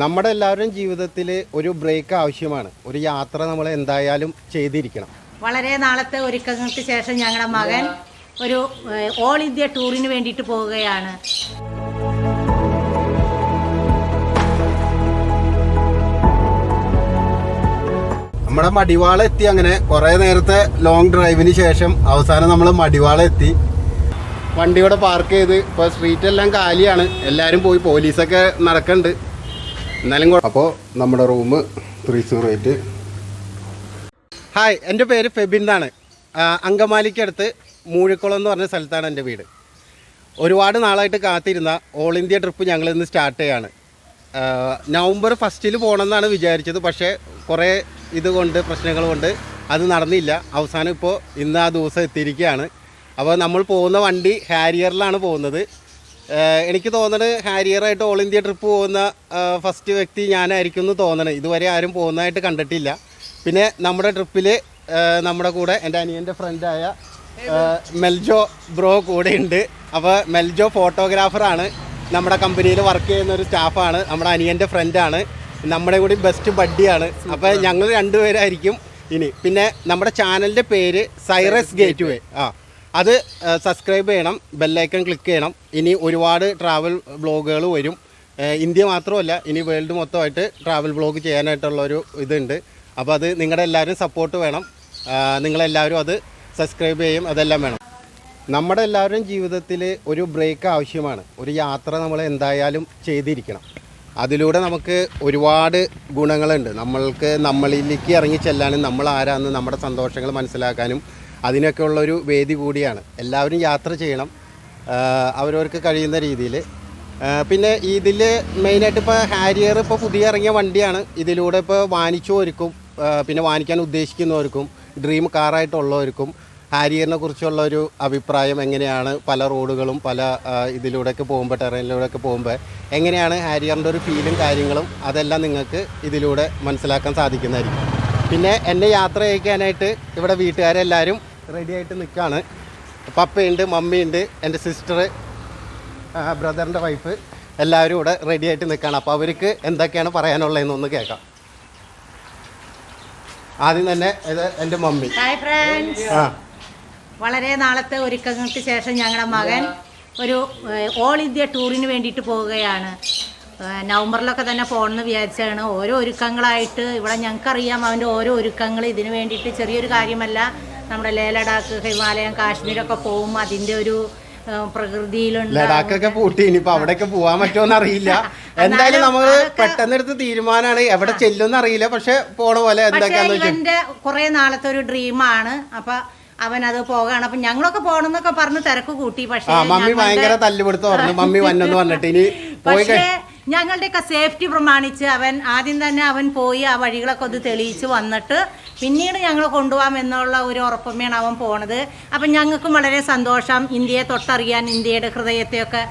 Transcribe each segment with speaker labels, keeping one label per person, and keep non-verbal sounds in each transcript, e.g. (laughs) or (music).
Speaker 1: നമ്മുടെ എല്ലാവരുടെയും ജീവിതത്തിൽ ഒരു ബ്രേക്ക് ആവശ്യമാണ്. ഒരു യാത്ര നമ്മൾ എന്തായാലും ചെയ്തിരിക്കണം.
Speaker 2: വളരെ നാളത്തെ ഒരുക്കങ്ങൾക്ക് ശേഷം ഞങ്ങളുടെ മകൻ ഒരു ഓൾ ഇന്ത്യ ടൂറിന് വേണ്ടിയിട്ട് പോവുകയാണ്.
Speaker 1: നമ്മുടെ മടിവാള എത്തി അങ്ങനെ കുറെ നേരത്തെ ലോങ് ഡ്രൈവിന് ശേഷം അവസാനം നമ്മൾ മടിവാള എത്തി. വണ്ടി ഇവിടെ പാർക്ക് ചെയ്ത് ഇപ്പോൾ സ്ട്രീറ്റ് എല്ലാം കാലിയാണ്. എല്ലാരും പോയി പോലീസൊക്കെ നടക്കുന്നുണ്ട് എന്നാലും അപ്പോൾ നമ്മുടെ room three zero eight hi എന്റെ പേര് ഫെബിൻ എന്നാണ്. അങ്കമാലിക്കടുത്ത് മൂഴിക്കുളം എന്ന് പറഞ്ഞ സ്ഥലത്താണ് എന്റെ വീട്. ഒരുപാട് നാളായിട്ട് കാത്തിരുന്ന ഓൾ ഇന്ത്യ ട്രിപ്പ് ഞങ്ങൾ ഇന്ന് സ്റ്റാർട്ട് ചെയ്യാണ്. നവംബർ ഫസ്റ്റിൽ പോകണമെന്നാണ് വിചാരിച്ചത് പക്ഷേ കുറേ ഇതുകൊണ്ട് പ്രശ്നങ്ങൾ കൊണ്ട് അത് നടന്നില്ല. അവസാനം ഇപ്പോൾ ഇന്ന് ആ ദിവസം എത്തിയിരിക്കുകയാണ്. അപ്പോൾ നമ്മൾ പോകുന്ന വണ്ടി ഹാരിയറിലാണ് പോകുന്നത്. എനിക്ക് തോന്നുന്നത് ഹാരിയറായിട്ട് ഓൾ ഇന്ത്യ ട്രിപ്പ് പോകുന്ന ഫസ്റ്റ് വ്യക്തി ഞാനായിരിക്കും എന്ന് തോന്നണത് ഇതുവരെ ആരും പോകുന്നതായിട്ട് കണ്ടിട്ടില്ല. പിന്നെ നമ്മുടെ ട്രിപ്പിൽ നമ്മുടെ കൂടെ എന്റെ അനിയന്റെ ഫ്രണ്ടായ മെൽജോ ബ്രോ കൂടെ ഉണ്ട്. അപ്പോൾ മെൽജോ ഫോട്ടോഗ്രാഫറാണ് നമ്മുടെ കമ്പനിയിൽ വർക്ക് ചെയ്യുന്ന ഒരു സ്റ്റാഫാണ് നമ്മുടെ അനിയന്റെ ഫ്രണ്ടാണ് നമ്മുടെ കൂടി ബെസ്റ്റ് ബഡ്ഡിയാണ് അപ്പോൾ ഞങ്ങൾ രണ്ടുപേരായിരിക്കും ഇനി. പിന്നെ നമ്മുടെ ചാനലിന്റെ പേര് സൈറസ് ഗേറ്റ്വേ ആ. അത് സബ്സ്ക്രൈബ് ചെയ്യണം ബെല്ലൈക്കൺ ക്ലിക്ക് ചെയ്യണം. ഇനി ഒരുപാട് ട്രാവൽ ബ്ലോഗുകൾ വരും. ഇന്ത്യ മാത്രമല്ല ഇനി വേൾഡ് മൊത്തമായിട്ട് ട്രാവൽ ബ്ലോഗ് ചെയ്യാനായിട്ടുള്ളൊരു ഇതുണ്ട്. അപ്പോൾ അത് നിങ്ങളുടെ എല്ലാവരും സപ്പോർട്ട് വേണം. നിങ്ങളെല്ലാവരും അത് സബ്സ്ക്രൈബ് ചെയ്യും അതെല്ലാം വേണം. നമ്മുടെ എല്ലാവരുടെയും ജീവിതത്തിൽ ഒരു ബ്രേക്ക് ആവശ്യമാണ്. ഒരു യാത്ര നമ്മൾ എന്തായാലും ചെയ്തിരിക്കണം. അതിലൂടെ നമുക്ക് ഒരുപാട് ഗുണങ്ങളുണ്ട്. നമ്മൾക്ക് നമ്മളിലേക്ക് ഇറങ്ങി ചെല്ലാനും നമ്മൾ ആരാന്ന് നമ്മുടെ സന്തോഷങ്ങൾ മനസ്സിലാക്കാനും അതിനൊക്കെ ഉള്ളൊരു വേദി കൂടിയാണ്. എല്ലാവരും യാത്ര ചെയ്യണം. അവരവർക്ക് കഴിയുന്ന രീതിയിൽ. പിന്നെ ഇതിൽ മെയിനായിട്ട് ഇപ്പോൾ ഹാരിയർ ഇപ്പോൾ പുതിയ ഇറങ്ങിയ വണ്ടിയാണ്. ഇതിലൂടെ ഇപ്പോൾ വാങ്ങിച്ചവർക്കും പിന്നെ വാങ്ങിക്കാൻ ഉദ്ദേശിക്കുന്നവർക്കും ഡ്രീം കാറായിട്ടുള്ളവർക്കും ഹാരിയറിനെ കുറിച്ചുള്ള ഒരു അഭിപ്രായം എങ്ങനെയാണ് പല റോഡുകളും പല ഇതിലൂടെയൊക്കെ പോകുമ്പോൾ ടെറൈനിലൂടെയൊക്കെ പോകുമ്പോൾ എങ്ങനെയാണ് ഹാരിയറിന്റെ ഒരു ഫീലും കാര്യങ്ങളും അതെല്ലാം നിങ്ങൾക്ക് ഇതിലൂടെ മനസ്സിലാക്കാൻ സാധിക്കുന്നതായിരിക്കും. പിന്നെ എന്നെ യാത്ര അയക്കാനായിട്ട് ഇവിടെ വീട്ടുകാരെല്ലാവരും റെഡി ആയിട്ട് നിൽക്കുകയാണ് പപ്പയുണ്ട് മമ്മിയുണ്ട് എന്റെ സിസ്റ്റർ ബ്രദറിന്റെ വൈഫ് എല്ലാവരും ഇവിടെ റെഡി ആയിട്ട് നിൽക്കുകയാണ് അപ്പോൾ അവർക്ക് എന്തൊക്കെയാണ് പറയാനുള്ളതെന്ന് ഒന്ന് കേൾക്കാം. ആദ്യം തന്നെ ഇത് എന്റെ മമ്മി.
Speaker 2: ഹായ് ഫ്രണ്ട്സ്
Speaker 1: ആ.
Speaker 2: വളരെ നാളത്തെ ഒരുക്കങ്ങൾക്ക് ശേഷം ഞങ്ങളുടെ മകൻ ഒരു ഓൾ ഇന്ത്യ ടൂറിന് വേണ്ടിയിട്ട് പോവുകയാണ്. നവംബറിലൊക്കെ തന്നെ പോകണമെന്ന് വിചാരിച്ചാണ്. ഓരോ ഒരുക്കങ്ങളായിട്ട് ഇവിടെ ഞങ്ങൾക്കറിയാം അവന്റെ ഓരോ ഒരുക്കങ്ങൾ. ഇതിനു വേണ്ടിയിട്ട് ചെറിയൊരു കാര്യമല്ല. നമ്മുടെ ലേ ലഡാക്ക് ഹിമാലയം കാശ്മീരൊക്കെ പോകും അതിന്റെ ഒരു പ്രകൃതിയിലുണ്ട്
Speaker 1: ലഡാക്കൊക്കെ പൂട്ടി. ഇനിയിപ്പോ അവിടെയൊക്കെ പോകാൻ പറ്റുമോ അറിയില്ല (laughs) എന്തായാലും നമ്മൾ പെട്ടെന്ന് എടുത്ത് തീരുമാനമാണ് എവിടെ ചെല്ലുമെന്ന് അറിയില്ല പക്ഷെ പോണ പോലെ
Speaker 2: ഇവന്റെ കുറെ നാളത്തെ ഒരു ഡ്രീമാണ്. അപ്പൊ അവൻ അത് പോകാണ്. അപ്പൊ ഞങ്ങളൊക്കെ പോകണമെന്നൊക്കെ പറഞ്ഞ് തിരക്ക് കൂട്ടി. പക്ഷെ
Speaker 1: മമ്മി ഭയങ്കര തല്ലുപിടുത്തം പറഞ്ഞു മമ്മി വന്നെന്ന് പറഞ്ഞിട്ട്. ഇനി പോയി
Speaker 2: ഞങ്ങളുടെയൊക്കെ സേഫ്റ്റി പ്രമാണിച്ച് അവൻ ആദ്യം തന്നെ അവൻ പോയി ആ വഴികളൊക്കെ ഒന്ന് തെളിയിച്ച് വന്നിട്ട് പിന്നീട് ഞങ്ങൾ കൊണ്ടുപോകാം എന്നുള്ള ഒരു ഉറപ്പമേണ് അവൻ പോണത്. അപ്പം ഞങ്ങൾക്കും വളരെ സന്തോഷം. ഇന്ത്യയെ തൊട്ടറിയാൻ ഇന്ത്യയുടെ ഹൃദയത്തെയൊക്കെ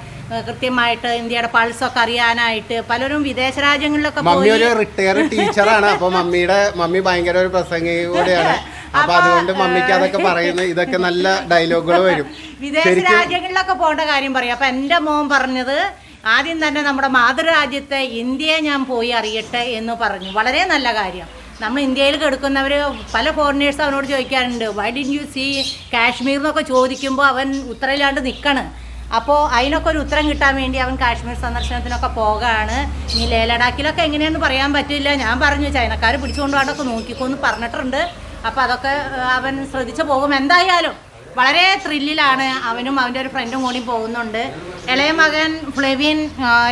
Speaker 2: കൃത്യമായിട്ട് ഇന്ത്യയുടെ പൾസൊക്കെ അറിയാനായിട്ട് പലരും വിദേശ രാജ്യങ്ങളിലൊക്കെ
Speaker 1: മമ്മി ഒരു റിട്ടയർ ടീച്ചറാണ് അപ്പൊ മമ്മിയുടെ മമ്മി ഭയങ്കര ഒരു പ്രസംഗി കൂടെയാണ് അപ്പൊ അതുകൊണ്ട് മമ്മിക്ക് അതൊക്കെ പറയുന്നത് ഇതൊക്കെ നല്ല ഡയലോഗുകൾ വരും.
Speaker 2: വിദേശ രാജ്യങ്ങളിലൊക്കെ പോകേണ്ട കാര്യം പറയാം. അപ്പൊ എന്റെ മോൻ പറഞ്ഞത് ആദ്യം തന്നെ നമ്മുടെ മാതൃരാജ്യത്തെ ഇന്ത്യയെ ഞാൻ പോയി അറിയട്ടെ എന്ന് പറഞ്ഞു. വളരെ നല്ല കാര്യം. നമ്മൾ ഇന്ത്യയിൽ കിടക്കുന്നവർ പല ഫോറിനേഴ്സ് അവനോട് ചോദിക്കാറുണ്ട് why didn't you see Kashmir എന്നൊക്കെ ചോദിക്കുമ്പോൾ അവൻ ഉത്തരയിലാണ്ട് നിൽക്കണ് അപ്പോൾ അതിനൊക്കെ ഒരു ഉത്തരം കിട്ടാൻ വേണ്ടി അവൻ കാശ്മീർ സന്ദർശനത്തിനൊക്കെ പോകാണ്. ഇനി ലേലഡാക്കിലൊക്കെ എങ്ങനെയാണെന്ന് പറയാൻ പറ്റില്ല. ഞാൻ പറഞ്ഞു ചൈനക്കാർ പിടിച്ചുകൊണ്ട് പോകാണ്ടൊക്കെ നോക്കിക്കോന്ന് പറഞ്ഞിട്ടുണ്ട്. അപ്പോൾ അതൊക്കെ അവൻ ശ്രദ്ധിച്ച് പോകും. എന്തായാലും വളരെ ത്രില്ലിലാണ് അവനും അവന്റെ ഒരു ഫ്രണ്ടും കൂടി പോകുന്നുണ്ട്. ഇളയ മകൻ ഫ്ലെവിൻ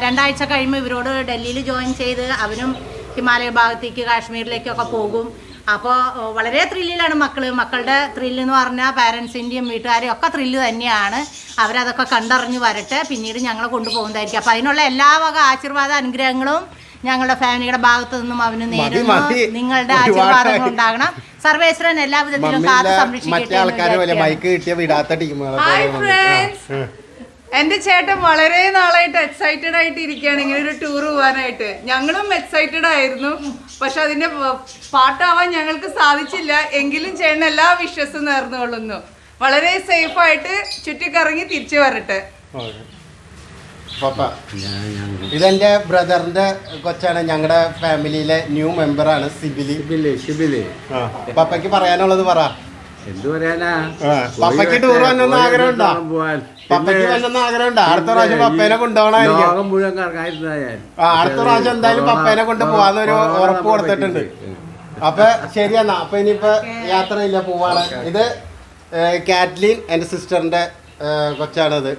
Speaker 2: രണ്ടാഴ്ച കഴിയുമ്പോൾ ഇവരോട് ഡൽഹിയിൽ ജോയിൻ ചെയ്ത് അവനും ഹിമാലയ ഭാഗത്തേക്ക് കാശ്മീരിലേക്കൊക്കെ പോകും. അപ്പോൾ വളരെ ത്രില്ലിലാണ് മക്കൾ മക്കളുടെ ത്രില്ല് എന്ന് പറഞ്ഞാൽ പാരൻസിന്റെയും വീട്ടുകാരെയും ഒക്കെ ത്രില്ല് തന്നെയാണ്. അവരതൊക്കെ കണ്ടറിഞ്ഞ് വരട്ടെ. പിന്നീട് ഞങ്ങളെ കൊണ്ടുപോകുന്നതായിരിക്കും. അപ്പോൾ അതിനുള്ള എല്ലാ വക ആശീർവാദ അനുഗ്രഹങ്ങളും ഞങ്ങളുടെ ഫാമിലിയുടെ ഭാഗത്തു നിന്നും അവന്
Speaker 1: നേരിടുന്നു
Speaker 2: നിങ്ങളുടെ ആശീർവാദങ്ങൾ ഉണ്ടാകണം. സർവേശ്വരൻ എല്ലാവിധത്തിലും കാത്ത് സംരക്ഷിക്കട്ടെ
Speaker 3: എന്റെ ചേട്ടൻ വളരെ നാളായിട്ട് എക്സൈറ്റഡ് ആയിട്ട് ഇരിക്കുകയാണ്. ഇങ്ങനെ ഒരു ടൂർ പോകാനായിട്ട്. ഞങ്ങളും എക്സൈറ്റഡ് ആയിരുന്നു. പക്ഷെ അതിന്റെ പാട്ടാവാൻ ഞങ്ങൾക്ക് സാധിച്ചില്ല. എങ്കിലും ചേട്ടൻ എല്ലാ വിശ്വസും നേർന്നുകൊള്ളുന്നു. വളരെ സേഫ് ആയിട്ട് ചുറ്റിക്കറങ്ങി തിരിച്ചു വരട്ടെ.
Speaker 1: പപ്പ. ഇതെന്റെ ബ്രദറിന്റെ കൊച്ചാണ്. ഞങ്ങളുടെ ഫാമിലിയിലെ ന്യൂ മെമ്പറാണ് സിബിലി.
Speaker 4: സിബിലി
Speaker 1: ഷിബിൽ പപ്പയ്ക്ക് പറയാനുള്ളത് പറ.
Speaker 4: എന്തു പറയാനാ?
Speaker 1: പപ്പയ്ക്ക് ടൂർ വന്നെന്ന് ആഗ്രഹമുണ്ടോ
Speaker 4: പോവാൻ.
Speaker 1: പപ്പയ്ക്ക് വന്നെന്ന് ആഗ്രഹമുണ്ടോ? അടുത്ത പ്രാവശ്യം പപ്പേനെ കൊണ്ടുപോകണമായിരിക്കും.
Speaker 4: ലോകം മുഴുവൻ കറങ്ങായിരുന്നതാ ഞാൻ.
Speaker 1: ആ, അടുത്ത പ്രാവശ്യം എന്തായാലും പപ്പേനെ കൊണ്ട് പോവാന്നൊരു ഉറപ്പ് കൊടുത്തിട്ടുണ്ട്. അപ്പൊ ശരിയെന്നാ അപ്പൊ ഇനിയിപ്പോ യാത്രയില്ല പോവാണ്. ഇത് കാറ്റ്ലിൻ കാറ്റ്ലീൻ എന്റെ സിസ്റ്ററിന്റെ കൊച്ചാണത്.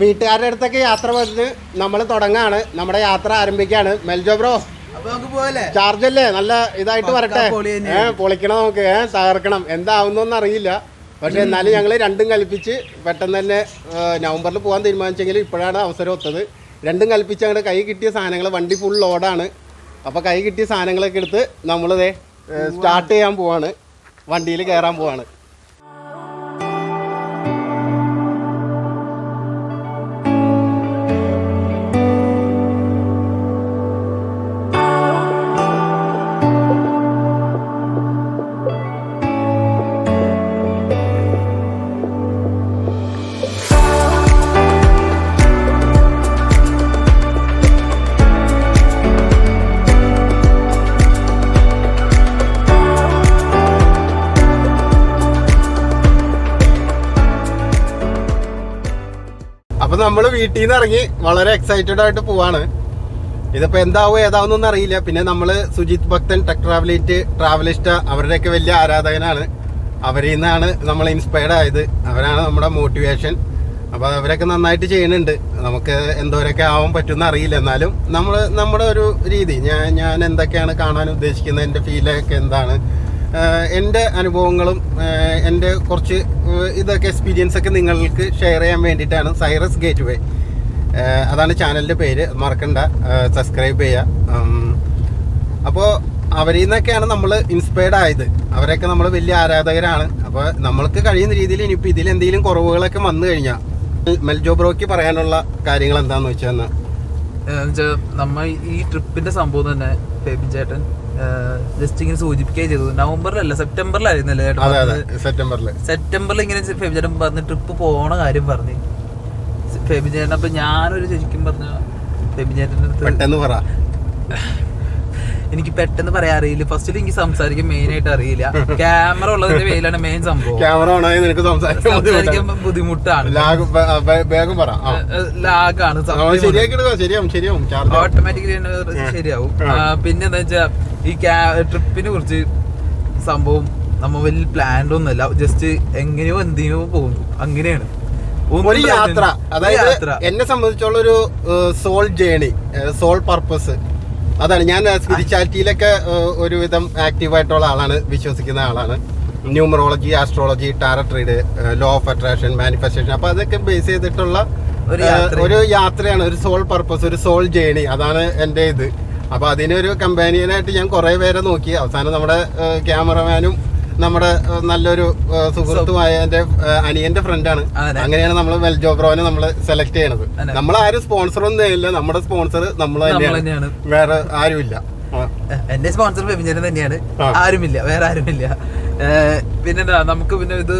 Speaker 1: വീട്ടുകാരുടെ അടുത്തൊക്കെ യാത്ര വന്ന് നമ്മൾ തുടങ്ങാണ്. നമ്മുടെ യാത്ര ആരംഭിക്കാണ്. മെൽജോ ബ്രോ ചാർജ് അല്ലേ? നല്ല ഇതായിട്ട് വരട്ടെ. ഏഹ് പൊളിക്കണം നമുക്ക്. ഏഹ് തകർക്കണം എന്താവുന്നൊന്നും അറിയില്ല. പക്ഷെ എന്നാലും ഞങ്ങൾ രണ്ടും കൽപ്പിച്ച് പെട്ടെന്ന് തന്നെ നവംബറിൽ പോകാൻ തീരുമാനിച്ചെങ്കിലും ഇപ്പോഴാണ് അവസരം ഒത്തത്. രണ്ടും കൽപ്പിച്ച് ഞങ്ങളുടെ കൈ കിട്ടിയ സാധനങ്ങൾ വണ്ടി ഫുൾ ലോഡാണ് അപ്പോൾ കൈ കിട്ടിയ സാധനങ്ങളൊക്കെ എടുത്ത് നമ്മളിതേ സ്റ്റാർട്ട് ചെയ്യാൻ പോവാണ്. വണ്ടിയിൽ കയറാൻ പോവാണ്. അപ്പൊ നമ്മൾ വീട്ടിൽ നിന്ന് ഇറങ്ങി വളരെ എക്സൈറ്റഡ് ആയിട്ട് പോവാണ്. ഇതിപ്പോ എന്താവും ഏതാവുന്നൊന്നും അറിയില്ല. പിന്നെ നമ്മൾ സുജിത് ഭക്തൻ ടെക് ട്രാവലേറ്റ് ട്രാവലിസ്റ്റ അവരുടെയൊക്കെ വലിയ ആരാധകനാണ്. അവരിൽ നിന്നാണ് നമ്മൾ ഇൻസ്പയർഡ് ആയത്. അവരാണ് നമ്മുടെ മോട്ടിവേഷൻ അപ്പോൾ അവരൊക്കെ നന്നായിട്ട് ചെയ്യുന്നുണ്ട്. നമുക്ക് എന്തോരൊക്കെ ആവാൻ പറ്റുമെന്ന് അറിയില്ല. എന്നാലും നമ്മൾ നമ്മുടെ ഒരു രീതി. ഞാൻ ഞാൻ എന്തൊക്കെയാണ് കാണാൻ ഉദ്ദേശിക്കുന്നത്? എന്റെ ഫീലൊക്കെ എന്താണ്? എന്റെ അനുഭവങ്ങളും എന്റെ കുറച്ച് ഇതൊക്കെ എക്സ്പീരിയൻസ് ഒക്കെ നിങ്ങൾക്ക് ഷെയർ ചെയ്യാൻ വേണ്ടിയിട്ടാണ് സൈറസ് ഗേറ്റ് വേ അതാണ് ചാനലിന്റെ പേര്. മറക്കണ്ട. സബ്സ്ക്രൈബ് ചെയ്യുക അപ്പോൾ അവരിൽ നിന്നൊക്കെയാണ് നമ്മൾ ഇൻസ്പയർഡ് ആയത്. അവരൊക്കെ നമ്മൾ വലിയ ആരാധകരാണ്. അപ്പോൾ നമ്മൾക്ക് കഴിയുന്ന രീതിയിൽ ഇനിയിപ്പോൾ ഇതിൽ എന്തെങ്കിലും കുറവുകളൊക്കെ വന്നു കഴിഞ്ഞാൽ മെൽജോ ബ്രോയ്ക്ക് പറയാനുള്ള കാര്യങ്ങൾ എന്താണെന്ന് വെച്ചാൽ
Speaker 5: നമ്മൾ നമ്മ ഈ ട്രിപ്പിന്റെ സംഭവം തന്നെ ബേബി ചേട്ടൻ. ജസ്റ്റ് ഇങ്ങനെ സൂചിപ്പിക്കുകയും ചെയ്തു. നവംബറിലല്ല സെപ്റ്റംബറിലായിരുന്നല്ലേ ചേട്ടൻ
Speaker 1: സെപ്റ്റംബറിൽ
Speaker 5: സെപ്റ്റംബറിൽ ഇങ്ങനെ ഫെബിചേട്ടൻ പറഞ്ഞ് ട്രിപ്പ് പോണ കാര്യം പറഞ്ഞു. ഫെബിചേട്ടൻ അപ്പൊ ഞാനൊരു ശരിക്കും പറഞ്ഞ ഫെബിൻ ചേട്ടന്റെ അടുത്ത്
Speaker 1: പറ.
Speaker 5: എനിക്ക് പെട്ടെന്ന് പറയാൻ അറിയില്ല. ഫസ്റ്റിൽ എനിക്ക് സംസാരിക്കാൻ മെയിൻ ആയിട്ട് അറിയില്ല. ക്യാമറ ഉള്ളതിന്റെ പേരിലാണ് മെയിൻ സംഭവം.
Speaker 1: ക്യാമറ നിനക്ക് സംസാരിക്കാൻ ബുദ്ധിമുട്ടാണ്. വേഗം പറ.
Speaker 5: ലാഗാണ്. ഓട്ടോമാറ്റിക്കലി ശരിയാവും പിന്നെന്താ പിന്നെ എന്താ വെച്ചാ ഈ ക്യാ ട്രിപ്പിനെ കുറിച്ച് സംഭവം നമ്മ വലിയ പ്ലാൻഡ് ഒന്നുമല്ല. ജസ്റ്റ് എങ്ങനെയോ എന്തിനോ പോകുന്നു അങ്ങനെയാണ്.
Speaker 1: ഒരു യാത്ര. അതായത് എന്നെ സംബന്ധിച്ചുള്ള ഒരു സോൾ ജേണി സോൾ പർപ്പസ് അതാണ്. ഞാൻ സ്പിരിച്വാലിറ്റിയിലൊക്കെ ഒരുവിധം ആക്റ്റീവ് ആയിട്ടുള്ള ആളാണ്. വിശ്വസിക്കുന്ന ആളാണ്. Numerology astrology read law of attraction manifestation അപ്പൊ അതൊക്കെ ബേസ് ചെയ്തിട്ടുള്ള
Speaker 5: ഒരു
Speaker 1: ഏഹ്,
Speaker 5: യാത്രയാണ്.
Speaker 1: ഒരു യാത്രയാണ്. ഒരു സോൾ പർപ്പസ് ഒരു സോൾ ജേണി അതാണ് എന്റെ ഇത്. അപ്പൊ അതിനൊരു കമ്പാനിയനായിട്ട് ഞാൻ കുറെ പേരെ നോക്കി. അവസാനം നമ്മുടെ ക്യാമറമാനും നമ്മുടെ നല്ലൊരു സുഹൃത്തുമായ ഏഹ്, അനിയന്റെ ഫ്രണ്ടാണ് അങ്ങനെയാണ് നമ്മൾ വെൽജോബ്രോനെ നമ്മൾ സെലക്ട് ചെയ്യണത്. നമ്മൾ ആരും സ്പോൺസർ ഒന്നും ഇല്ല നമ്മുടെ സ്പോൺസർ നമ്മൾ തന്നെയാണ്. വേറെ ആരുമില്ല.
Speaker 5: എന്റെ സ്പോൺസർ ഫെബിഞ്ചേട്ടൻ തന്നെയാണ്. ആരുമില്ല. വേറെ ആരുമില്ല. പിന്നെന്താ? നമുക്ക് പിന്നെ ഇത്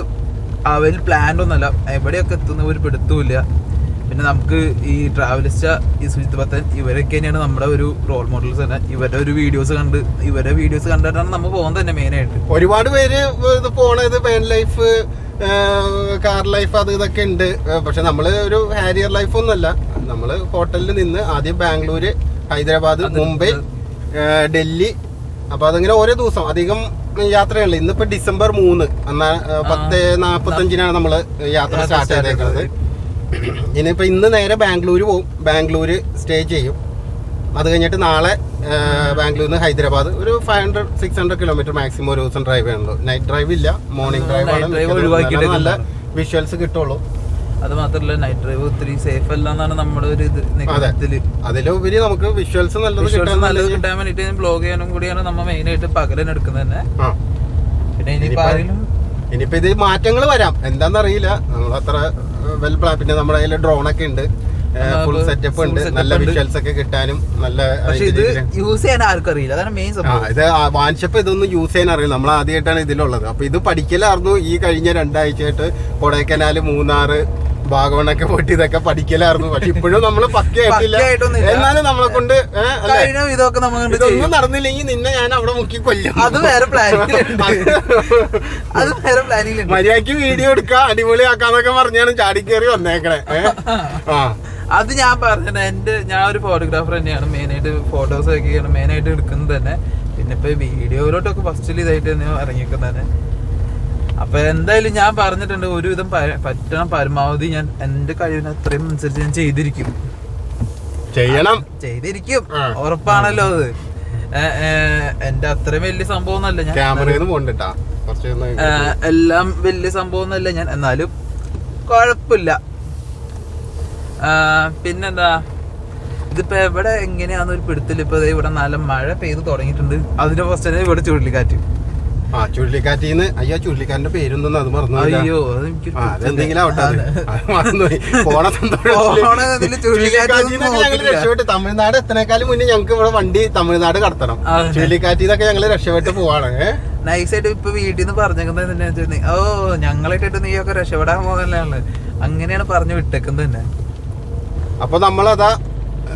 Speaker 5: അവൽ പ്ലാൻ ഒന്നല്ല എവിടെയൊക്കെ എത്തുന്ന ഒരു പിടുത്തമില്ല പിന്നെ നമുക്ക് ഈ ട്രാവലിസ്റ്റ ഈ സുജിത് ഭത്തൻ ഇവരൊക്കെ തന്നെയാണ് നമ്മുടെ ഒരു റോൾ മോഡൽസ് തന്നെ. ഇവരുടെ ഒരു വീഡിയോസ് കണ്ട് ഇവരുടെ വീഡിയോസ് കണ്ടിട്ടാണ് നമ്മൾ പോകുന്നത് തന്നെ മെയിൻ ആയിട്ട്.
Speaker 1: ഒരുപാട് പേര് ഇത് പോണത് വേൻ ലൈഫ് കാർ ലൈഫ് അത് ഇതൊക്കെ ഉണ്ട്. പക്ഷെ നമ്മൾ ഒരു ഹാരിയർ ലൈഫ് ഒന്നുമല്ല. നമ്മൾ ഹോട്ടലിൽ നിന്ന് ആദ്യം ബാംഗ്ലൂര് ഹൈദരാബാദ് മുംബൈ ഡൽഹി. അപ്പൊ അതിങ്ങനെ ഓരോ ദിവസം അധികം യാത്രയാണല്ലോ ഇന്നിപ്പോ ഡിസംബർ മൂന്ന്. എന്നാ പത്ത് നാപ്പത്തഞ്ചിനാണ് നമ്മൾ യാത്ര
Speaker 5: യാത്ര
Speaker 1: സ്റ്റാർട്ട് ചെയ്തേക്കുന്നത് ഇനിയിപ്പോ ഇന്ന് നേരെ ബാംഗ്ലൂർ പോകും ബാംഗ്ലൂർ സ്റ്റേ ചെയ്യും. അത് കഴിഞ്ഞിട്ട് നാളെ ബാംഗ്ലൂരിൽ നിന്ന് ഹൈദരാബാദ്. ഒരു five hundred six hundred kilometre maximum ഒരു ദിവസം ഡ്രൈവ് ചെയ്യണല്ലോ നൈറ്റ് ഡ്രൈവ് ഇല്ല. മോർണിംഗ് ഡ്രൈവ് ആണ്. നല്ല വിഷ്വൽസ് കിട്ടുള്ളൂ.
Speaker 5: അത് മാത്രല്ല നൈറ്റ് ഡ്രൈവ് ഒത്തിരി സേഫ് അല്ല എന്നാണ് നമ്മുടെ ഒരു ഇത്
Speaker 1: അതിലുപരി നമുക്ക് വിഷ്വൽസ് നല്ലത്
Speaker 5: വിഷ്വൽസ്
Speaker 1: കിട്ടാൻ
Speaker 5: നല്ലത് കിട്ടാൻ വേണ്ടിട്ട് ബ്ലോഗ് ചെയ്യാനും കൂടിയാണ്. നമ്മൾ മെയിൻ ആയിട്ട് പകലൻ എടുക്കുന്നത് തന്നെ. പിന്നെ ഇനിയിപ്പോ
Speaker 1: ഇനിയിപ്പോ ഇത് മാറ്റങ്ങൾ വരാം. എന്താണെന്നറിയില്ല നമ്മൾ അത്ര വെൽ പ്ലാൻ പിന്നെ നമ്മുടെ കയ്യിൽ ഡ്രോൺ ഒക്കെ ഉണ്ട്. ഫുൾ സെറ്റപ്പ് ഉണ്ട്. നല്ല. വിഷ്വൽസ് ഒക്കെ കിട്ടാനും നല്ല
Speaker 5: ഇത് യൂസ് ചെയ്യാൻ ആർക്കും അറിയില്ല. അതാണ് മെയിൻ
Speaker 1: ആ
Speaker 5: സംഭവം.
Speaker 1: ഇത് വാൻഷപ്പ് ഇതൊന്നും യൂസ് ചെയ്യാൻ അറിയില്ല. നമ്മൾ ആദ്യമായിട്ടാണ് ഇതിലുള്ളത്. അപ്പൊ ഇത് പഠിക്കലായിരുന്നു ഈ കഴിഞ്ഞ രണ്ടാഴ്ചയായിട്ട് കൊടൈക്കനാല് മൂന്നാറ് ഭാഗവണ്ണൊക്കെ പോയിട്ട് ഇതൊക്കെ പഠിക്കലായിരുന്നു. പക്ഷെ ഇപ്പോഴും നമ്മൾ പക്കയായിട്ടില്ല. എന്നാലും നമ്മളെ കൊണ്ട്
Speaker 5: ഇതൊക്കെ നമ്മൾ
Speaker 1: ഇതൊന്നും നടന്നില്ലെങ്കിൽ നിന്നെ ഞാൻ അവിടെ മുക്കി കൊല്ലും.
Speaker 5: അത് വേറെ പ്ലാനിങ് അത് വേറെ പ്ലാനിങ്ങിലുണ്ട്
Speaker 1: മര്യാദയ്ക്ക് വീഡിയോ എടുക്കാം അടിപൊളിയാക്കാന്നൊക്കെ പറഞ്ഞാണ് ചാടി കയറി വന്നേക്കണേ. ആ.
Speaker 5: അത് ഞാൻ പറഞ്ഞത് എന്റെ ഞാൻ ഒരു ഫോട്ടോഗ്രാഫർ തന്നെയാണ്. മെയിൻ ആയിട്ട് ഫോട്ടോസ് ഒക്കെ മെയിൻ ആയിട്ട് എടുക്കുന്നത് തന്നെ. പിന്നെ ഇപ്പൊ വീഡിയോയിലോട്ടൊക്കെ ഫസ്റ്റിൽ ഇതായിട്ട് തന്നെ ഇറങ്ങിക്കുന്നത് തന്നെ. അപ്പൊ എന്തായാലും ഞാൻ പറഞ്ഞിട്ടുണ്ട് ഒരുവിധം പറ്റണം പരമാവധി ഞാൻ എന്റെ കഴിവിന് അത്രയും അനുസരിച്ച് ഞാൻ ചെയ്തിരിക്കും.
Speaker 1: ചെയ്യണം.
Speaker 5: ചെയ്തിരിക്കും. ഉറപ്പാണല്ലോ അത്. എന്റെ അത്രയും വലിയ സംഭവം ഒന്നല്ല ഞാൻ എല്ലാം വലിയ സംഭവം ഒന്നല്ല ഞാൻ. എന്നാലും കുഴപ്പമില്ല. പിന്നെന്താ? ഇതിപ്പോ എവിടെ എങ്ങനെയാന്ന് ഒരു പിടുത്തില്ല ഇപ്പൊ ഇവിടെ നല്ല മഴ പെയ്ത് തുടങ്ങിയിട്ടുണ്ട്. അതിന്റെ ഫസ്റ്റ് ഇവിടെ ചുഴലിക്കാറ്റ്.
Speaker 1: ആ ചുഴലിക്കാറ്റിന്ന് അയ്യോ ചുഴലിക്കാറ്റിന്റെ പേരൊന്നും അത് മറന്നു.
Speaker 5: അയ്യോ
Speaker 1: അതെന്തെങ്കിലും ആവട്ടെ മറന്നുപോയി. പോണ രക്ഷപ്പെട്ട് തമിഴ്നാട് എത്തനേക്കാളും മുന്നേ ഞങ്ങൾക്ക് ഇവിടെ വണ്ടി തമിഴ്നാട് കടത്തണം.
Speaker 5: ചുഴലിക്കാറ്റിൽ
Speaker 1: നിന്നൊക്കെ ഞങ്ങൾ രക്ഷപ്പെട്ട് പോവാണ്?
Speaker 5: നൈസായിട്ട് ഇപ്പൊ വീട്ടിൽ നിന്ന് പറഞ്ഞേക്കുന്നത് തന്നെ ഓ ഞങ്ങളായിട്ടിട്ട് നീയൊക്കെ രക്ഷപ്പെടാൻ പോകാനുള്ള അങ്ങനെയാണ് പറഞ്ഞു വിട്ടേക്കുന്നത് തന്നെ.
Speaker 1: അപ്പൊ നമ്മളതാ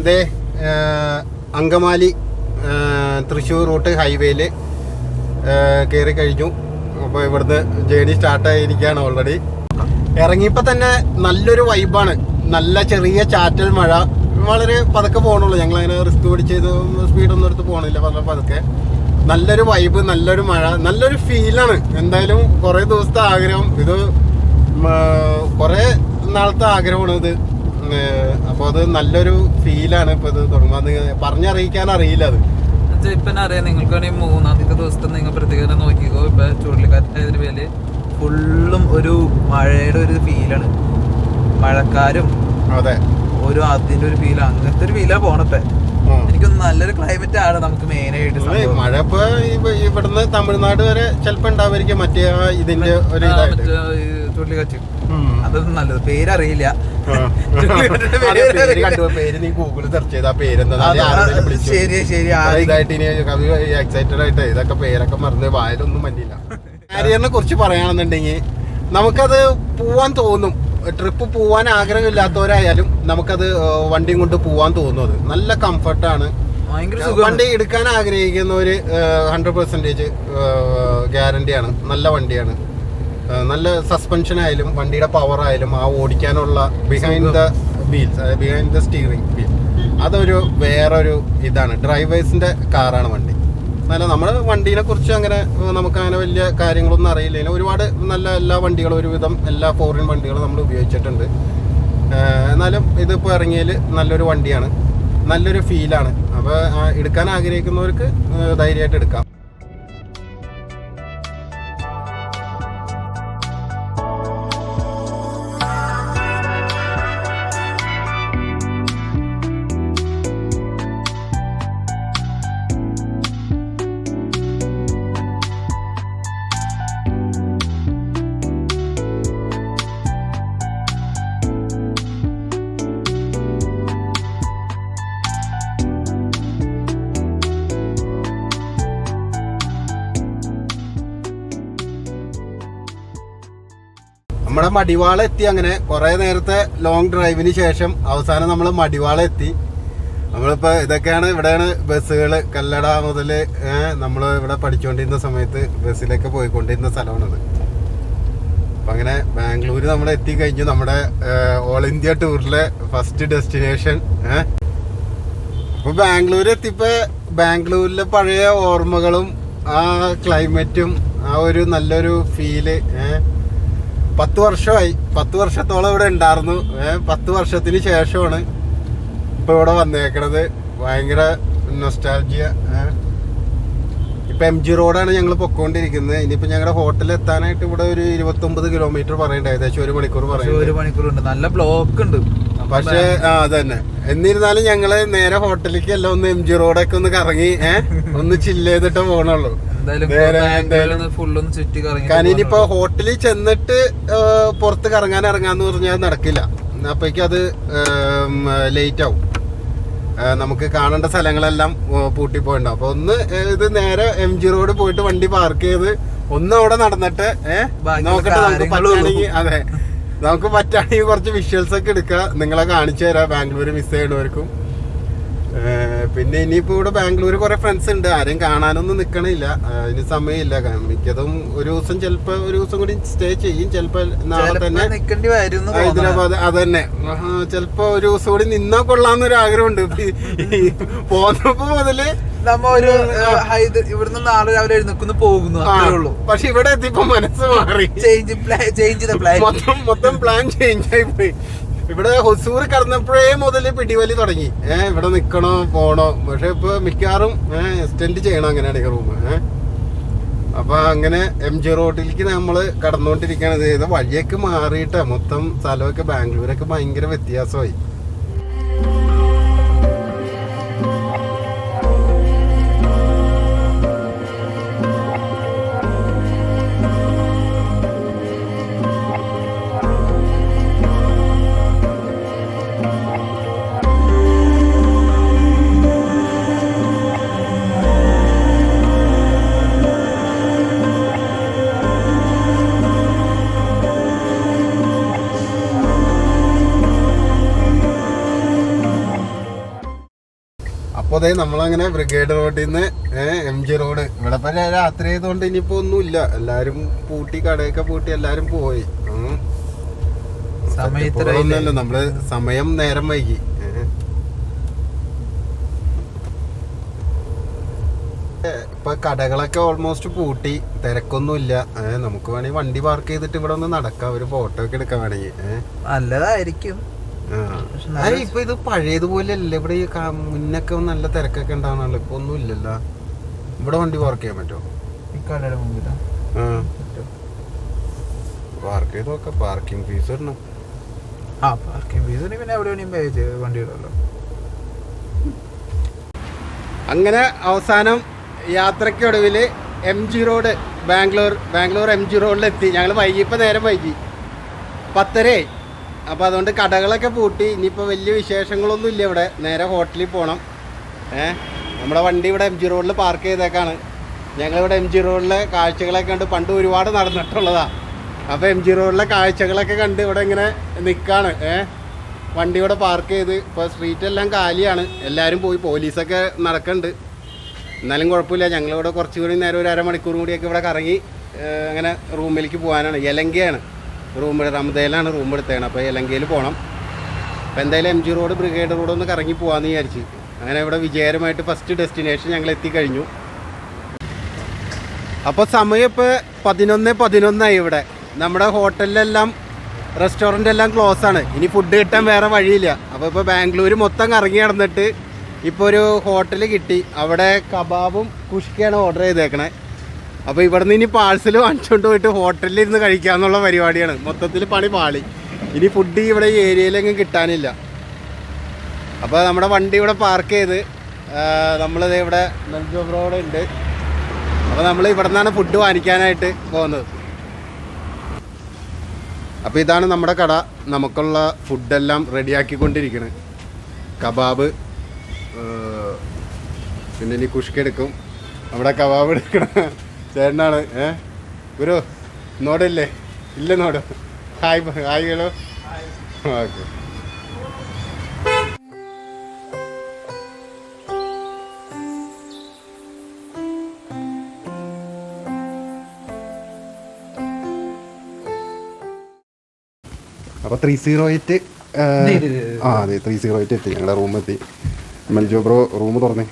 Speaker 1: ദേ അങ്കമാലി തൃശൂർ തൃശ്ശൂർ റൂട്ട് ഹൈവേയിൽ കയറി കഴിഞ്ഞു. അപ്പോൾ ഇവിടുന്ന് ജേണി സ്റ്റാർട്ട് ആയിരിക്കുകയാണ് ഓൾറെഡി ഇറങ്ങിയപ്പോൾ തന്നെ നല്ലൊരു വൈബാണ് നല്ല ചെറിയ ചാറ്റൽ മഴ. വളരെ പതുക്കെ പോകണുള്ളൂ ഞങ്ങൾ അങ്ങനെ റിസ്ക് പിടിച്ച് ഇത് സ്പീഡൊന്നും എടുത്ത് പോകണില്ല വളരെ പതുക്കെ. നല്ലൊരു വൈബ് നല്ലൊരു മഴ നല്ലൊരു ഫീലാണ് എന്തായാലും കുറേ ദിവസത്തെ ആഗ്രഹം. ഇത് കുറേ നാളത്തെ ആഗ്രഹമാണ് ഇത്. അപ്പോൾ അത് നല്ലൊരു ഫീലാണ് ഇപ്പോൾ ഇത് തുടങ്ങുന്നത് പറഞ്ഞറിയിക്കാൻ അറിയില്ല അത്.
Speaker 5: എന്നുവെച്ചാ ഇപ്പൊ അറിയാം നിങ്ങൾക്ക് വേണമെങ്കിൽ മൂന്നാമത്തെ ദിവസത്തെ നിങ്ങൾ പ്രതികരണം നോക്കിക്കോ. ഇപ്പൊ ചുഴലിക്കാറ്റിന്റെ പേര് ഫുള്ളും ഒരു മഴയുടെ ഒരു ഫീലാണ് മഴക്കാരും
Speaker 1: അതെ.
Speaker 5: ഒരു അതിന്റെ ഒരു ഫീൽ അങ്ങനത്തെ ഒരു ഫീലാ
Speaker 1: പോണത്തെ.
Speaker 5: എനിക്കൊന്ന് നല്ലൊരു ക്ലൈമറ്റ് ആണ് നമുക്ക് മെയിൻ ആയിട്ട്.
Speaker 1: മഴ ഇപ്പൊ ഇവിടുന്ന് തമിഴ്നാട് വരെ ചിലപ്പോ ഉണ്ടാവായിരിക്കും മറ്റേ ഇതിന്റെ ഒരു
Speaker 5: ചുഴലിക്കാറ്റ്. അതൊന്നും നല്ലത്. പേരറിയില്ല. പേര്
Speaker 1: നീ ഗൂഗിളിൽ സെർച്ച് ചെയ്ത പേരെന്താ?
Speaker 5: ശരി ശരി
Speaker 1: ഇതായിട്ട് ഇനി എക്സൈറ്റഡ് ആയിട്ട്. ഇതൊക്കെ പേരൊക്കെ മറന്ന് വായലൊന്നും മഞ്ഞില്ല. കാരിയറിനെ കുറിച്ച് പറയുകയാണെന്നുണ്ടെങ്കിൽ നമുക്കത് പോവാൻ തോന്നും. ട്രിപ്പ് പോവാൻ ആഗ്രഹമില്ലാത്തവരായാലും നമുക്കത് വണ്ടിയും കൊണ്ട് പോവാൻ തോന്നും അത്. നല്ല കംഫർട്ടാണ് വണ്ടി എടുക്കാൻ ആഗ്രഹിക്കുന്നവര് ഹൺഡ്രഡ് പെർസെന്റേജ് ഗ്യാരണ്ടിയാണ് നല്ല വണ്ടിയാണ്. നല്ല സസ്പെൻഷൻ ആയാലും വണ്ടിയുടെ പവർ ആയാലും ആ ഓടിക്കാനുള്ള behind the wheels behind the steering wheel അതൊരു വേറൊരു ഇതാണ്. ഡ്രൈവേഴ്സിന്റെ കാറാണ് വണ്ടി. നല്ല നമ്മൾ വണ്ടീനെ കുറിച്ച് അങ്ങനെ നമുക്ക് അങ്ങനെ വലിയ കാര്യങ്ങളൊന്നും അറിയില്ല ഒരുപാട് നല്ല എല്ലാ വണ്ടികളും ഒരുവിധം എല്ലാ ഫോറിൻ വണ്ടികളും നമ്മൾ ഉപയോഗിച്ചിട്ടുണ്ട്. എന്നാലും ഇതിപ്പോൾ ഇറങ്ങിയതിൽ നല്ലൊരു വണ്ടിയാണ്. നല്ലൊരു ഫീലാണ് അപ്പോൾ എടുക്കാൻ ആഗ്രഹിക്കുന്നവർക്ക് ധൈര്യമായിട്ട് എടുക്കാം. നമ്മുടെ മടിവാള എത്തി അങ്ങനെ കുറെ നേരത്തെ ലോങ് ഡ്രൈവിന് ശേഷം അവസാനം നമ്മൾ മടിവാള എത്തി നമ്മളിപ്പോ ഇതൊക്കെയാണ് ഇവിടെയാണ് ബസ്സുകൾ കല്ലട മുതൽ നമ്മൾ ഇവിടെ പഠിച്ചുകൊണ്ടിരുന്ന സമയത്ത് ബസ്സിലൊക്കെ പോയിക്കൊണ്ടിരുന്ന സ്ഥലമാണിത്. അപ്പൊ അങ്ങനെ ബാംഗ്ലൂർ നമ്മൾ എത്തിക്കഴിഞ്ഞു. നമ്മുടെ ഓൾ ഇന്ത്യ ടൂറിലെ ഫസ്റ്റ് ഡെസ്റ്റിനേഷൻ അപ്പൊ ബാംഗ്ലൂർ എത്തിയപ്പോ ബാംഗ്ലൂരിലെ പഴയ ഓർമ്മകളും ആ ക്ലൈമറ്റും ആ ഒരു നല്ലൊരു ഫീൽ ഏഹ് പത്ത് വർഷമായി. പത്ത് വർഷത്തോളം ഇവിടെ ഉണ്ടായിരുന്നു. പത്ത് വർഷത്തിന് ശേഷമാണ് ഇപ്പൊ ഇവിടെ വന്നേക്കണത്. ഭയങ്കര നൊസ്റ്റാൾജിയ ഇപ്പൊ എം ജി റോഡാണ് ഞങ്ങൾ പൊക്കോണ്ടിരിക്കുന്നത്. ഇനിയിപ്പോ ഞങ്ങളുടെ ഹോട്ടലിൽ എത്താനായിട്ട് ഇവിടെ ഒരു ഇരുപത്തി ഒമ്പത് കിലോമീറ്റർ പറയണ്ട. ഏകദേശം ഒരു മണിക്കൂർ പറയും
Speaker 5: ഒരു മണിക്കൂറുണ്ട്. നല്ല ബ്ലോക്ക് ഉണ്ട്.
Speaker 1: പക്ഷേ ആ അതന്നെ. എന്നിരുന്നാലും ഞങ്ങൾ നേരെ ഹോട്ടലിലേക്ക് എല്ലാം ഒന്ന് എം ജി റോഡൊക്കെ ഒന്ന് കറങ്ങി ഏഹ് ഒന്ന് ചില്ല് ചെയ്തിട്ട് പോണുള്ളൂ. ഇനിയിപ്പോ ഹോട്ടലിൽ ചെന്നിട്ട് പുറത്ത് കറങ്ങാൻ ഇറങ്ങാന്ന് പറഞ്ഞാൽ നടക്കില്ല. അപ്പോഴേക്കും അത് ലേറ്റ് ആവും. നമുക്ക് കാണേണ്ട സ്ഥലങ്ങളെല്ലാം പൂട്ടിപ്പോയിണ്ടാവും. അപ്പൊ ഒന്ന് ഇത് നേരെ എം ജി റോഡ് പോയിട്ട് വണ്ടി പാർക്ക് ചെയ്ത് ഒന്ന് അവിടെ നടന്നിട്ട് നോക്കട്ടെ നമുക്ക്. പറ്റുകയാണെങ്കിൽ അതെ. നമുക്ക് പറ്റുകയാണെങ്കിൽ കുറച്ച് വിഷ്വൽസ് ഒക്കെ എടുക്കുക നിങ്ങളെ കാണിച്ചു തരാം. ബാംഗ്ലൂർ മിസ് ചെയ്യണവർക്കും പിന്നെ ഇനിയിപ്പോ ഇവിടെ ബാംഗ്ലൂർ കുറെ ഫ്രണ്ട്സ് ഉണ്ട്. ആരും കാണാനൊന്നും നിക്കണില്ല. ഇനി സമയമില്ല. മിക്കതും ഒരു ദിവസം ചിലപ്പോ ഒരു ദിവസം കൂടി സ്റ്റേ ചെയ്യും. ചിലപ്പോ നാളെ തന്നെ ഹൈദരാബാദ് അതന്നെ. ചിലപ്പോ ഒരു ദിവസം കൂടി നിന്നാ കൊള്ളാന്നൊരു ആഗ്രഹമുണ്ട്. പോന്നപ്പോ മുതൽ
Speaker 5: നമ്മ ഒരു ഇവിടുന്ന് നാളെ രാവിലെ എഴുന്നേക്കുന്നു പോകുന്നു. അത്രേ ഉള്ളൂ.
Speaker 1: പക്ഷെ ഇവിടെ എത്തിയപ്പോ മനസ്സ് മാറി.
Speaker 5: ചേഞ്ച് ചേഞ്ച്
Speaker 1: മൊത്തം മൊത്തം പ്ലാൻ ചേഞ്ച് ആയി പോയി. ഇവിടെ ഹൊസൂർ കടന്നപ്പോഴേ മുതൽ പിടിവലി തുടങ്ങി. ഏഹ് ഇവിടെ നിക്കണോ പോണോ? പക്ഷെ ഇപ്പൊ മിക്കവാറും എക്സ്റ്റെൻഡ് ചെയ്യണം അങ്ങനെയാണെങ്കിൽ റൂം ഏഹ് അപ്പൊ അങ്ങനെ എം ജി റോഡിലേക്ക് നമ്മൾ കടന്നുകൊണ്ടിരിക്കുകയാണ് ഇത് വഴിയൊക്കെ മാറിയിട്ട്. മൊത്തം സ്ഥലമൊക്കെ ബാംഗ്ലൂരൊക്കെ ഭയങ്കര വ്യത്യാസമായി. അതെ നമ്മളങ്ങനെ ബ്രിഗേഡ് റോഡിൽ നിന്ന് എം ജി റോഡ് ഇവിടെ ഇപ്പൊ രാത്രി ആയതുകൊണ്ട് ഇനിയിപ്പോ ഒന്നുമില്ല. എല്ലാരും പൂട്ടി കടയൊക്കെ പൂട്ടി എല്ലാരും പോയി. ഉം.
Speaker 5: സമയം
Speaker 1: ഇപ്പൊ
Speaker 5: ഇത്രയായില്ലേ?
Speaker 1: ഒന്നുമല്ല, നമ്മൾ സമയം നേരം വൈകി. ഇപ്പൊ കടകളൊക്കെ ഓൾമോസ്റ്റ് പൂട്ടി. തിരക്കൊന്നുമില്ല. നമുക്ക് വേണമെങ്കിൽ വണ്ടി പാർക്ക് ചെയ്തിട്ട് ഇവിടെ ഒന്ന് നടക്കാം. ഒരു ഫോട്ടോ ഒക്കെ എടുക്കാൻ വേണമെങ്കിൽ
Speaker 5: നല്ലതായിരിക്കും.
Speaker 1: ഇപ്പൊ ഇത് പഴയതുപോലെ അല്ല ഇവിടെ ഈ മുന്നൊക്കെ നല്ല തിരക്കൊക്കെ ഉണ്ടാവണല്ലോ ഇപ്പൊ ഒന്നും ഇല്ലല്ലോ ഇവിടെ വണ്ടി വർക്ക് ചെയ്യാൻ പറ്റുമോ? പാർക്ക് ചെയ്ത് നോക്കാം. പാർക്കിംഗ് ഫീസ് ഇടണം
Speaker 5: ആ പാർക്കിംഗ് ഫീസ് പിന്നെ എവിടെ പേ ചെയ്ത് വണ്ടി ഇടല്ലോ
Speaker 1: അങ്ങനെ അവസാനം യാത്രയ്ക്കൊടുവിൽ M G road Bangalore Bangalore M G റോഡിലെത്തി ഞങ്ങൾ വൈകിയപ്പോൾ നേരം വൈകി. പത്തരയായി. അപ്പോൾ അതുകൊണ്ട് കടകളൊക്കെ പൂട്ടി. ഇനിയിപ്പോൾ വലിയ വിശേഷങ്ങളൊന്നും ഇല്ല ഇവിടെ. നേരെ ഹോട്ടലിൽ പോകണം ഏഹ് നമ്മുടെ വണ്ടി ഇവിടെ എം ജി റോഡിൽ പാർക്ക് ചെയ്തേക്കാണ്. ഞങ്ങളിവിടെ എം ജി റോഡിലെ കാഴ്ചകളൊക്കെ കണ്ട് പണ്ട് ഒരുപാട് നടന്നിട്ടുള്ളതാണ് അപ്പോൾ എം ജി റോഡിലെ കാഴ്ചകളൊക്കെ കണ്ട് ഇവിടെ ഇങ്ങനെ നിൽക്കുകയാണ് ഏഹ് വണ്ടി ഇവിടെ പാർക്ക് ചെയ്ത്. ഇപ്പോൾ സ്ട്രീറ്റ് എല്ലാം കാലിയാണ്. എല്ലാവരും പോയി. പോലീസൊക്കെ നടക്കുന്നുണ്ട് എന്നാലും കുഴപ്പമില്ല. ഞങ്ങളിവിടെ കുറച്ചുകൂടി നേരം ഒരു അരമണിക്കൂർ കൂടിയൊക്കെ ഇവിടെ കറങ്ങി അങ്ങനെ റൂമിലേക്ക് പോകാനാണ്. യലങ്കയാണ് റൂം റമദയിലാണ് റൂം എടുത്തേണ് അപ്പോൾ ഇലങ്കയിൽ പോകണം അപ്പോൾ എന്തായാലും M G road brigade road ഒന്ന് കറങ്ങി പോകാമെന്ന് വിചാരിച്ച്. അങ്ങനെ ഇവിടെ വിജയകരമായിട്ട് ഫസ്റ്റ് ഡെസ്റ്റിനേഷൻ ഞങ്ങൾ എത്തിക്കഴിഞ്ഞു അപ്പോൾ സമയം ഇപ്പോൾ പതിനൊന്ന് പതിനൊന്നായി ഇവിടെ. നമ്മുടെ ഹോട്ടലിലെല്ലാം റെസ്റ്റോറന്റ് എല്ലാം ക്ലോസ് ആണ്. ഇനി ഫുഡ് കിട്ടാൻ വേറെ വഴിയില്ല. അപ്പോൾ ഇപ്പോൾ ബാംഗ്ലൂർ മൊത്തം കറങ്ങി നടന്നിട്ട് ഇപ്പോൾ ഒരു ഹോട്ടൽ കിട്ടി. അവിടെ കബാബും കുഷ്കയാണ് ഓർഡർ ചെയ്തേക്കണേ. അപ്പോൾ ഇവിടെ നിന്ന് ഇനി പാഴ്സൽ വാങ്ങിച്ചുകൊണ്ട് പോയിട്ട് ഹോട്ടലിൽ ഇരുന്ന് കഴിക്കാന്നുള്ള പരിപാടിയാണ്. മൊത്തത്തിൽ പണി പാളി. ഇനി ഫുഡ് ഇവിടെ ഈ ഏരിയയിലെങ്ങും കിട്ടാനില്ല. അപ്പോൾ നമ്മുടെ വണ്ടി ഇവിടെ പാർക്ക് ചെയ്ത് നമ്മളിത് ഇവിടെ നെൽജോ റോഡ് ഉണ്ട്. അപ്പോൾ നമ്മൾ ഇവിടെ നിന്നാണ് ഫുഡ് വാങ്ങിക്കാനായിട്ട് പോകുന്നത്. അപ്പോൾ ഇതാണ് നമ്മുടെ കട. നമുക്കുള്ള ഫുഡെല്ലാം റെഡിയാക്കിക്കൊണ്ടിരിക്കുന്നത് കബാബ് പിന്നെ ഇനി കുഷ്കെടുക്കും അവിടെ കബാബ് എടുക്കണ. ചേട്ടനാണ് ഏ? ഗുരു നോടില്ലേ ഇല്ല നോട് ഹായ് ഹായ് ഹലോ ഓക്കെ. അപ്പോൾ ത്രീ സീറോ എയ്റ്റ് ആ അതെ ത്രീ സീറോ എയ്റ്റ് എത്തി. ഞങ്ങളുടെ റൂമെത്തി മൽജോ ബ്രോ റൂം തുറന്നേ.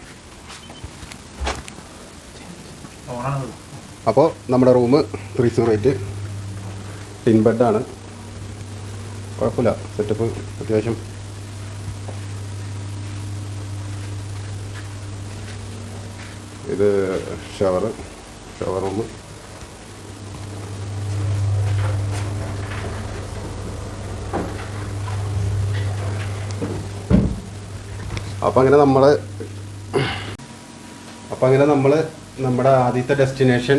Speaker 1: അപ്പോൾ നമ്മുടെ room three zero eight twin ബെഡാണ് കുഴപ്പമില്ല. സെറ്റപ്പ് അത്യാവശ്യം. ഇത് ഷവർ ഷവർ റൂം അപ്പം അങ്ങനെ നമ്മൾ അപ്പം അങ്ങനെ നമ്മൾ നമ്മുടെ ആദ്യത്തെ ഡെസ്റ്റിനേഷൻ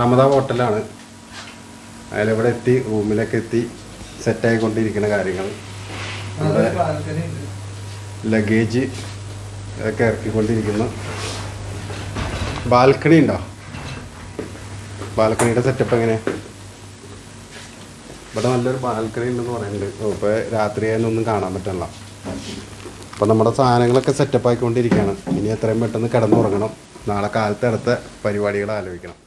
Speaker 1: റമദ ഹോട്ടലാണ് അതിലിവിടെ എത്തി റൂമിലൊക്കെ എത്തി സെറ്റായിക്കൊണ്ടിരിക്കുന്ന കാര്യങ്ങൾ. നമ്മുടെ ലഗേജ് ഇതൊക്കെ ഇറക്കിക്കൊണ്ടിരിക്കുന്നു. ബാൽക്കണി ഉണ്ടോ? ബാൽക്കണിയുടെ സെറ്റപ്പ് എങ്ങനെ ഇവിടെ നല്ലൊരു ബാൽക്കണി ഉണ്ടെന്ന് പറയുന്നുണ്ട്. ഇപ്പോൾ രാത്രി ഒന്നും കാണാൻ പറ്റണല്ലോ. അപ്പോൾ നമ്മുടെ സാധനങ്ങളൊക്കെ സെറ്റപ്പ് ആയിക്കൊണ്ടിരിക്കുകയാണ്. ഇനി എത്രയും പെട്ടെന്ന് കിടന്നുറങ്ങണം. നാളെ കാലത്ത് അടുത്ത പരിപാടികൾ ആലോചിക്കണം.